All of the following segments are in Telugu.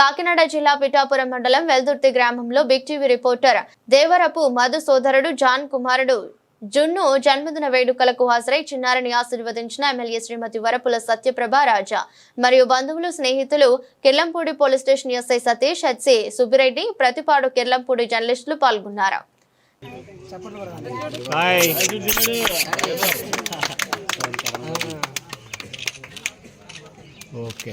కాకినాడ జిల్లా పిఠాపురం మండలం వెల్దుర్తి గ్రామంలో big TV reporter Devarapu Madhu సోదరుడు జాన్ కుమారుడు జున్ను జన్మదిన వేడుకలకు హాజరై చిన్నారిని ఆశీర్వదించిన ఎమ్మెల్యే శ్రీమతి వరపుల సత్యప్రభ రాజా మరియు బంధువులు స్నేహితులు Kirlampudi police station SI Satish HC Subbireddy Prathipadu Kirlampudi journalists పాల్గొన్నారు. ఓకే.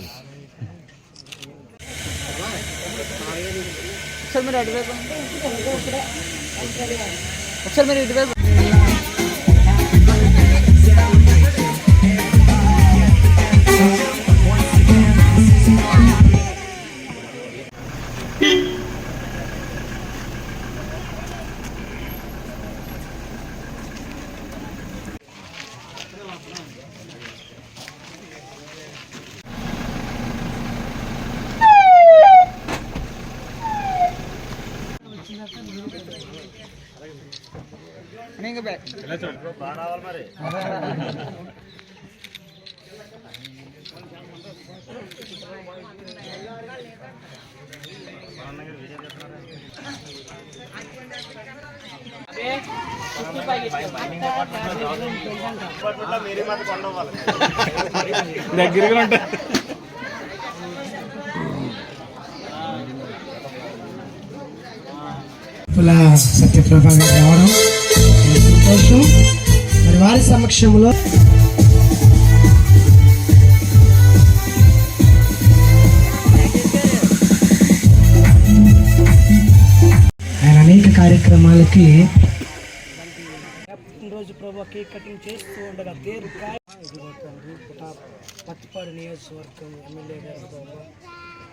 ఒకసారి మీరు అటువైపు ఒకసారి మీరు ఇటువైపు ఇంకా బ్యాక్ దగ్గరగా ఉంటా. సత్యప్రభ గారు రావడం. సంతోషం. మరి వారి సమక్షంలో ఆయన అనేక కార్యక్రమాలకి రోజు ప్రభు కేక్ కటింగ్ చేస్తూ ఉండగా ఇదిగోతుంది పత్తిపాడు నియోజకవర్గం ఎమ్మెల్యే గారు ప్రభు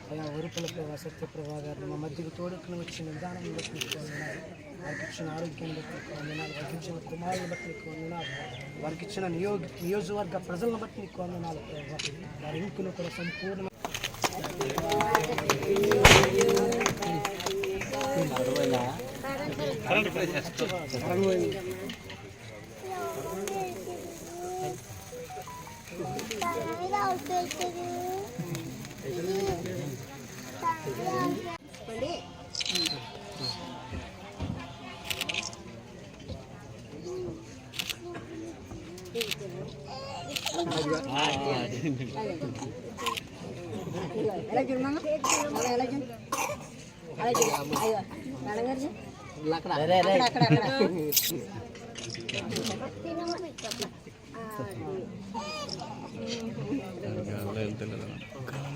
అలా ఒరుపుల ప్రభా సత్య ప్రభా గారు మా మధ్యకు తోడుకుని వచ్చిన విధానం బట్టి నీకు వందనాలు. వారికి ఇచ్చిన ఆరోగ్యం బట్టి నీకు వందనాలు. వారికి ఇచ్చిన కుమారుని బట్టి నీకు వందనాలు. వారికి ఇచ్చిన నియోగ నియోజకవర్గ ప్రజలను బట్టి నీకు వందనాలు వారి ఇంకులు కూడా సంపూర్ణ Gracias.